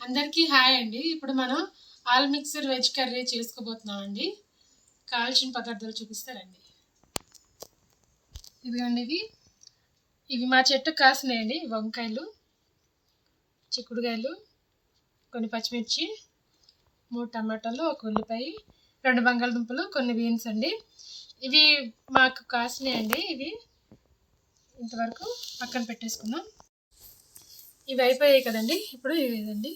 అందరికీ హాయ్ అండి. ఇప్పుడు మనం ఆల్ మిక్సర్ వెజ్ కర్రీ చేసుకోబోతున్నాం అండి కావాల్సిన పదార్థాలు చూపిస్తారండి. ఇదిగోండి ఇవి. ఇవి మా చెట్టు కాసినాయండి. వంకాయలు చిక్కుడుకాయలు కొన్ని పచ్చిమిర్చి మూడు టమాటాలు ఒక ఉల్లిపాయ రెండు బంగాళదుంపలు కొన్ని బీన్స్ అండి. ఇవి మాకు కాసినాయండి. ఇవి ఇంతవరకు పక్కన పెట్టేసుకుందాం ఇవి అయిపోయాయి కదండి. ఇప్పుడు ఇదండి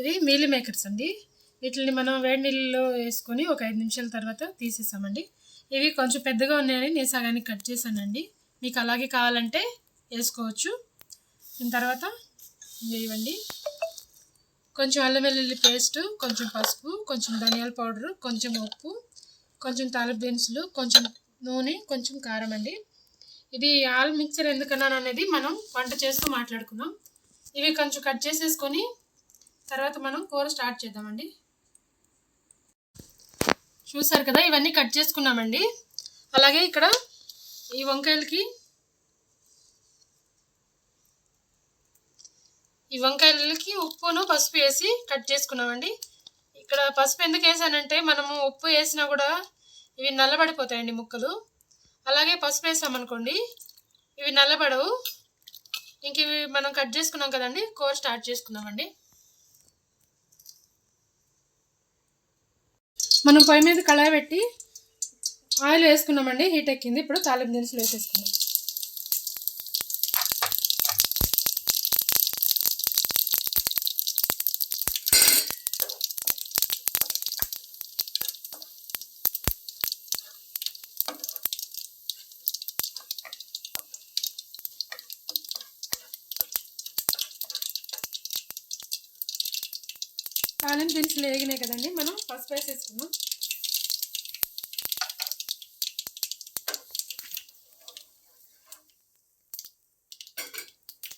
ఇది మీల్ మేకర్స్ అండి. వీటిని మనం వేడి నీళ్ళలో వేసుకొని ఒక ఐదు నిమిషాల తర్వాత తీసేసామండి. ఇవి కొంచెం పెద్దగా ఉన్నాయని నేను సగానికి కట్ చేశానండి. మీకు అలాగే కావాలంటే వేసుకోవచ్చు. దీని తర్వాత ఇవ్వండి. కొంచెం అల్లం వెల్లుల్లి పేస్ట్ కొంచెం పసుపు కొంచెం ధనియాల పౌడరు కొంచెం ఉప్పు కొంచెం తాలింపు దినుసులు కొంచెం నూనె కొంచెం కారం అండి. ఇది ఆల్ మిక్చర్ ఎందుకన్నాను అనేది మనం వంట చేస్తూ మాట్లాడుకుందాం ఇవి కొంచెం కట్ చేసేసుకొని తర్వాత మనం కూర స్టార్ట్ చేద్దామండి. చూసారు కదా ఇవన్నీ కట్ చేసుకున్నామండి. అలాగే ఇక్కడ ఈ వంకాయలకి ఈ వంకాయలకి ఉప్పును పసుపు వేసి కట్ చేసుకున్నామండి. ఇక్కడ పసుపు ఎందుకు వేసానంటే మనము ఉప్పు వేసినా కూడా ఇవి నల్లబడిపోతాయండి ముక్కలు. అలాగే పసుపు వేసామనుకోండి ఇవి నల్లబడవు. ఇంక ఇవి మనం కట్ చేసుకున్నాం కదండి కోర్ స్టార్ట్ చేసుకున్నామండి మనం పొయ్యి మీద కళాయి పెట్టి ఆయిల్ వేసుకున్నామండి హీట్ ఎక్కింది. ఇప్పుడు తాలింపు దినుసులు వేసేసుకున్నాం తాలింపు దినుసులు వేగినాయి కదండి. మనం పసుపు వేసేసుకున్నాం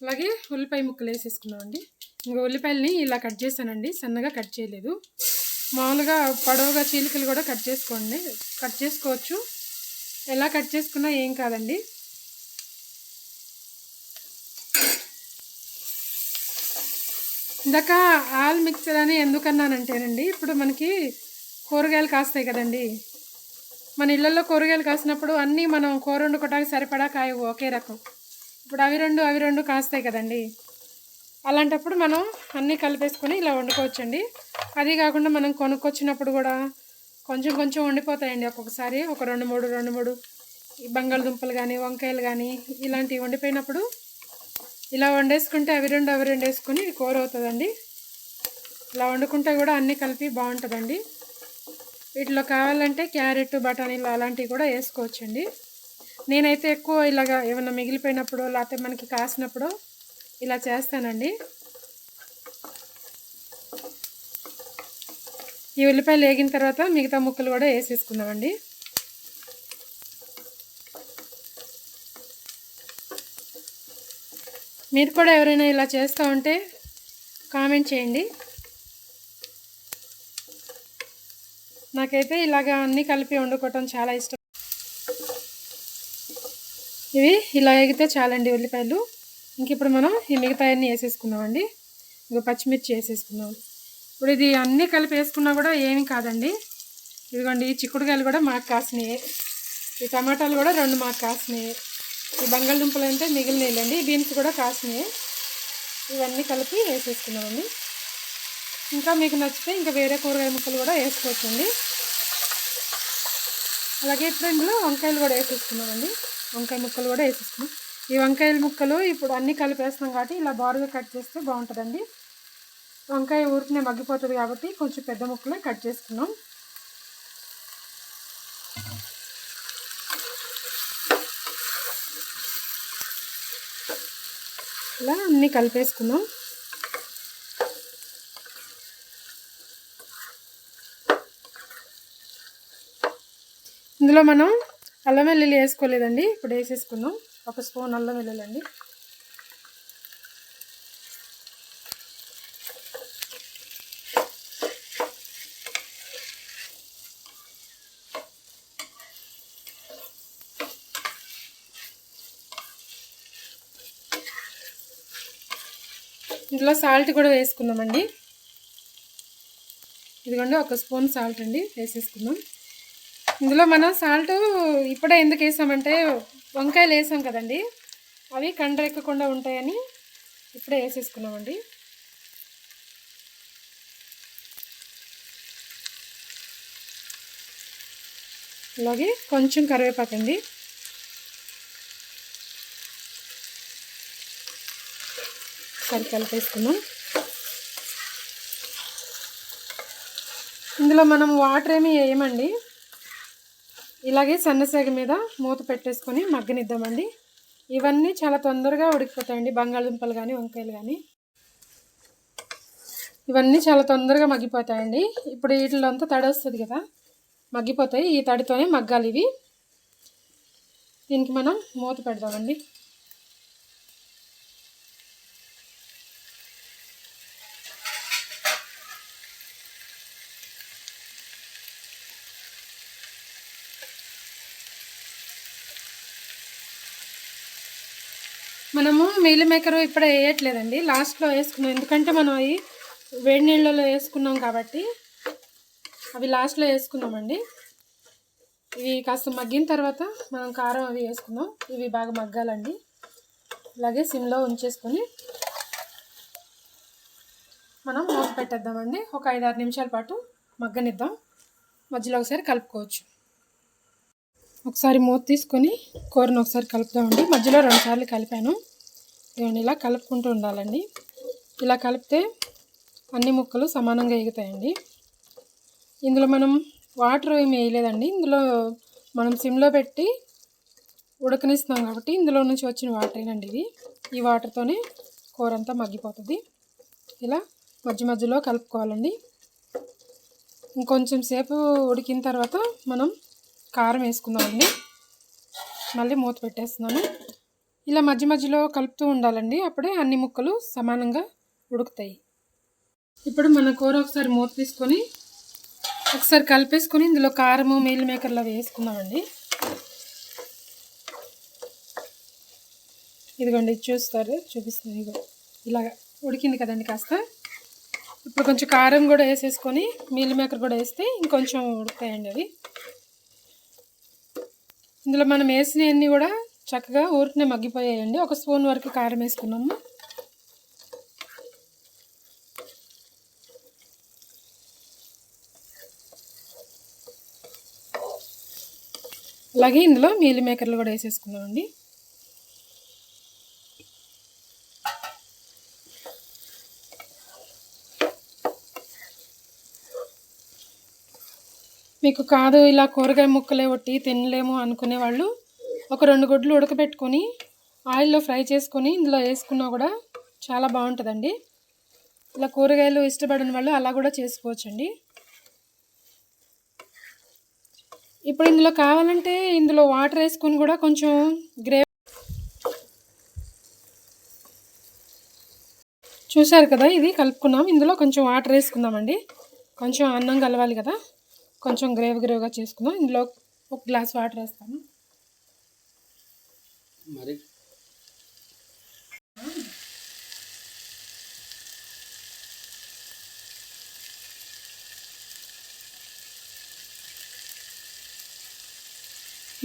అలాగే ఉల్లిపాయ ముక్కలు వేసేసుకున్నామండి ఇంకా ఉల్లిపాయలని ఇలా కట్ చేశానండి. సన్నగా కట్ చేయలేదు. మామూలుగా పొడవుగా చీలికలు కూడా కట్ చేసుకోండి. కట్ చేసుకోవచ్చు. ఎలా కట్ చేసుకున్నా ఏం కాదండి. ఇందాక ఆల్ మిక్సర్ అని ఎందుకన్నానంటేనండి ఇప్పుడు మనకి కూరగాయలు కాస్తాయి కదండి. మన ఇళ్ళల్లో కూరగాయలు కాసినప్పుడు అన్నీ మనం కూర వండుకోవడానికి సరిపడా కాయవు ఒకే రకం. ఇప్పుడు అవి రెండు అవి రెండు కాస్తాయి కదండి. అలాంటప్పుడు మనం అన్నీ కలిపేసుకొని ఇలా వండుకోవచ్చండి. అది కాకుండా మనం కొనుక్కొచ్చినప్పుడు కూడా కొంచెం కొంచెం వండిపోతాయండి. ఒక్కొక్కసారి ఒక రెండు మూడు రెండు మూడు ఈ బంగాళదుంపలు కానీ వంకాయలు కానీ ఇలాంటివి వండిపోయినప్పుడు ఇలా వండేసుకుంటే అవి రెండు అవి రెండు వేసుకొని కూర అవుతుందండి. ఇలా వండుకుంటే కూడా అన్నీ కలిపి బాగుంటుందండి. వీటిలో కావాలంటే క్యారెట్ బఠానీలు అలాంటివి కూడా వేసుకోవచ్చండి. నేనైతే ఎక్కువ ఇలాగా ఏమైనా మిగిలిపోయినప్పుడు లేకపోతే మనకి కాసినప్పుడు ఇలా చేస్తానండి. ఈ ఉల్లిపాయలు వేగిన తర్వాత మిగతా ముక్కలు కూడా వేసేసుకుందామండి. మీరు కూడా ఎవరైనా ఇలా చేస్తూ ఉంటే కామెంట్ చేయండి. నాకైతే ఇలాగ అన్నీ కలిపి వండుకోవటం చాలా ఇష్టం. ఇవి ఇలా ఎగితే చాలండి ఉల్లిపాయలు. ఇంక ఇప్పుడు మనం ఈ మిగతాయన్నీ వేసేసుకున్నామండి ఇంకా పచ్చిమిర్చి వేసేసుకున్నాం ఇప్పుడు ఇది అన్నీ కలిపి వేసుకున్నా కూడా ఏమీ కాదండి. ఇదిగోండి ఈ చిక్కుడుకాయలు కూడా మాకు కాసినాయి. ఈ టమాటాలు కూడా రెండు మాకు కాసినాయి. ఈ బంగాళదుంపలు అంటే మిగిలినాయిలండి బీన్స్ కూడా కాసినాయి ఇవన్నీ కలిపి వేసేసుకున్నామండి. ఇంకా మీకు నచ్చితే ఇంకా వేరే కూరగాయ ముక్కలు కూడా వేసుకోవచ్చండి. అలాగే ఇప్పుడు ఇందులో వంకాయలు కూడా వేసేసుకున్నామండి. వంకాయ ముక్కలు కూడా వేసేసుకున్నాం. ఈ వంకాయల ముక్కలు ఇప్పుడు అన్నీ కలిపేస్తున్నాం కాబట్టి ఇలా బారుగా కట్ చేస్తే బాగుంటుందండి. వంకాయ ఊరికనే మగ్గిపోతుంది కాబట్టి కొంచెం పెద్ద ముక్కలే కట్ చేసుకున్నాం. ఇలా అన్నీ కలిపేసుకుందాం. ఇందులో మనం అల్లం వెల్లుల్లి వేసుకోలేదండి. ఇప్పుడు వేసేసుకుందాం. ఒక స్పూన్ అల్లం వెల్లుల్లి అండి. ఇందులో సాల్ట్ కూడా వేసుకుందామండి. ఇదిగోండి ఒక స్పూన్ సాల్ట్ అండి వేసేసుకుందాం. ఇందులో మనం సాల్ట్ ఇప్పుడే ఎందుకు వేసామంటే వంకాయలు వేసాం కదండి. అవి కండ్రెక్కకుండా ఉంటాయని ఇప్పుడే వేసేసుకున్నామండి. అలాగే కొంచెం కరివేపాకండి. సరి కలిపేసుకున్నాం ఇందులో మనం వాటర్ ఏమి వేయమండి. ఇలాగే సన్నసేగ మీద మూత పెట్టేసుకొని మగ్గనిద్దామండి. ఇవన్నీ చాలా తొందరగా ఉడికిపోతాయండి. బంగాళదుంపలు కానీ వంకాయలు కానీ ఇవన్నీ చాలా తొందరగా మగ్గిపోతాయండి. ఇప్పుడు వీటిలో అంతా తడి వస్తుంది కదా. మగ్గిపోతాయి. ఈ తడితోనే మగ్గాలి ఇవి. దీనికి మనం మూత పెడదామండి. మనము మీల్ మేకర్ ఇప్పుడే వేయట్లేదండి. లాస్ట్లో వేసుకున్నాం. ఎందుకంటే మనం అవి వేడి నీళ్ళలో వేసుకున్నాం కాబట్టి అవి లాస్ట్లో వేసుకున్నామండి. ఇవి కాస్త మగ్గిన తర్వాత మనం కారం అవి వేసుకుందాం. ఇవి బాగా మగ్గాలండి. అలాగే సిమ్లో ఉంచేసుకొని మనం మూత పెట్టేద్దామండి. ఒక ఐదారు నిమిషాల పాటు మగ్గనిద్దాం. మధ్యలో ఒకసారి కలుపుకోవచ్చు. ఒకసారి మూత తీసుకొని కూరను ఒకసారి కలుపుదామండి మధ్యలో రెండుసార్లు కలిపాను. ఇవన్నీ ఇలా కలుపుకుంటూ ఉండాలండి. ఇలా కలిపితే అన్ని ముక్కలు సమానంగా ఎగుతాయండి. ఇందులో మనం వాటర్ ఏమి వేయలేదండి. ఇందులో మనం సిమ్లో పెట్టి ఉడకనిస్తున్నాం కాబట్టి ఇందులో నుంచి వచ్చిన వాటరేనండి ఇది. ఈ వాటర్తోనే కూర అంతా మగ్గిపోతుంది. ఇలా మధ్య మధ్యలో కలుపుకోవాలండి. ఇంకొంచెం సేపు ఉడికిన తర్వాత మనం కారం వేసుకుందామండి. మళ్ళీ మూత పెట్టేస్తున్నాను. ఇలా మధ్య మధ్యలో కలుపుతూ ఉండాలండి. అప్పుడే అన్ని ముక్కలు సమానంగా ఉడుకుతాయి. ఇప్పుడు మన కూర ఒకసారి మూత తీసుకొని ఒకసారి కలిపేసుకొని ఇందులో కారము మీల్ మేకర్లు అవి వేసుకుందామండి. ఇదిగోండి చూస్తారు చూపిస్తుంది ఇదిగో. ఇలాగ ఉడికింది కదండి కాస్త. ఇప్పుడు కొంచెం కారం కూడా వేసేసుకొని మీల్ మేకర్ కూడా వేస్తే ఇంకొంచెం ఉడుకుతాయండి అవి. ఇందులో మనం వేసినవన్నీ కూడా చక్కగా ఊరికనే మగ్గిపోయాయండి. ఒక స్పూన్ వరకు కారం వేసుకున్నాము. అలాగే ఇందులో మీల్ మేకర్లు కూడా వేసేసుకున్నామండి. మీకు కాదు ఇలా కూరగాయ ముక్కలే ఒట్టి తినలేము అనుకునే వాళ్ళు ఒక రెండు గుడ్లు ఉడకబెట్టుకొని ఆయిల్లో ఫ్రై చేసుకొని ఇందులో వేసుకున్నా కూడా చాలా బాగుంటుందండి. ఇలా కూరగాయలు ఇష్టపడిన వాళ్ళు అలా కూడా చేసుకోవచ్చండి. ఇప్పుడు ఇందులో కావాలంటే ఇందులో వాటర్ వేసుకొని కూడా కొంచెం గ్రేవీ చూశారు కదా ఇది కలుపుకున్నాం. ఇందులో కొంచెం వాటర్ వేసుకుందామండి. కొంచెం అన్నం కలవాలి కదా. కొంచెం గ్రేవ్ గ్రేవ్గా చేసుకుందాం. ఇందులో ఒక గ్లాస్ వాటర్ వేస్తాను. మరి?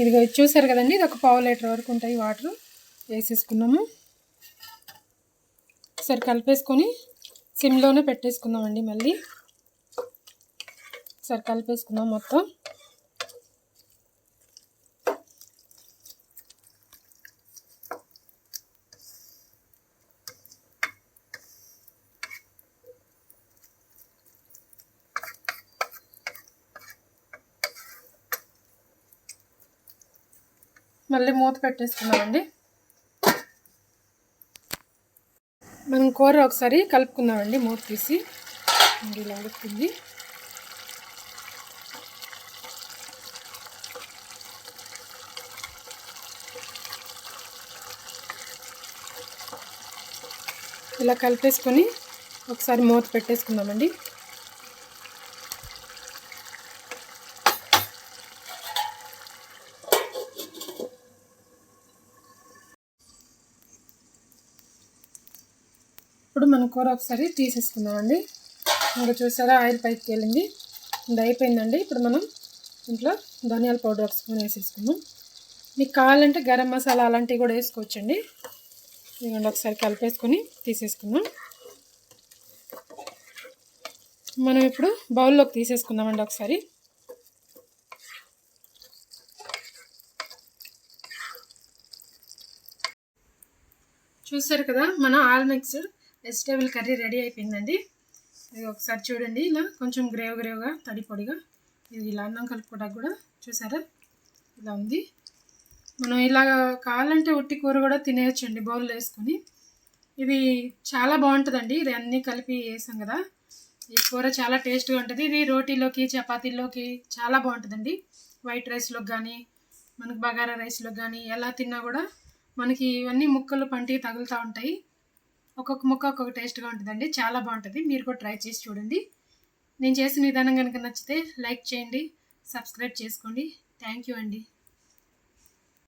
ఇదిగో ఇది చూసారు కదండి? ఇది ఒక పావు లీటర్ వరకు ఉంటాయి వాటర్. వేసేసుకున్నాము. సరే కలిపేసుకొని సిమ్లోనే పెట్టేసుకుందామండి మళ్ళీ. ఒకసారి కలిపేసుకుందాం మొత్తం. మళ్ళీ మూత పెట్టేసుకున్నామండి మనం కూర ఒకసారి కలుపుకుందామండి మూత తీసి. ఇలా ఉడుకుతుంది ఇలా కలిపేసుకొని ఒకసారి మూత పెట్టేసుకుందామండి. ఇప్పుడు మన కూర ఒకసారి తీసేసుకుందామండి. ఇంకా చూసారా ఆయిల్ పైకి వెళ్ళింది ఇది అయిపోయిందండి. ఇప్పుడు మనం ఇంట్లో ధనియాల పౌడర్ ఒక స్పూన్ వేసేసుకుందాం. మీకు కావాలంటే గరం మసాలా అలాంటివి కూడా వేసుకోవచ్చండి. ఇదిగోండి ఒకసారి కలిపేసుకొని తీసేసుకుందాం. మనం ఇప్పుడు బౌల్లోకి తీసేసుకుందామండి ఒకసారి. చూసారు కదా మన all mixed vegetable curry ready అయిపోయిందండి. ఇది ఒకసారి చూడండి ఇలా కొంచెం గ్రేవ్ గ్రేవ్గా తడి పొడిగా. ఇది ఇలా అన్నం కలుపుకోవడానికి కూడా చూసారా? ఇలా ఉంది. మనం ఇలా కావాలంటే ఉట్టి కూర కూడా తినేయచ్చండి బౌల్లో వేసుకొని. ఇది చాలా బాగుంటుందండి. ఇది అన్నీ కలిపి వేసాం కదా. ఈ కూర చాలా టేస్ట్గా ఉంటుంది. ఇది రోటీలోకి చపాతీలోకి చాలా బాగుంటుందండి. వైట్ రైస్లోకి కానీ మనకి బగారా రైస్లోకి కానీ ఎలా తిన్నా కూడా మనకి ఇవన్నీ ముక్కలు పంటికి తగులుతూ ఉంటాయి. ఒక్కొక్క ముక్క ఒక్కొక్క టేస్ట్గా ఉంటుందండి. చాలా బాగుంటుంది. మీరు కూడా ట్రై చేసి చూడండి. నేను చేసిన విధానం కనుక నచ్చితే లైక్ చేయండి సబ్స్క్రైబ్ చేసుకోండి. థ్యాంక్ యూ అండి.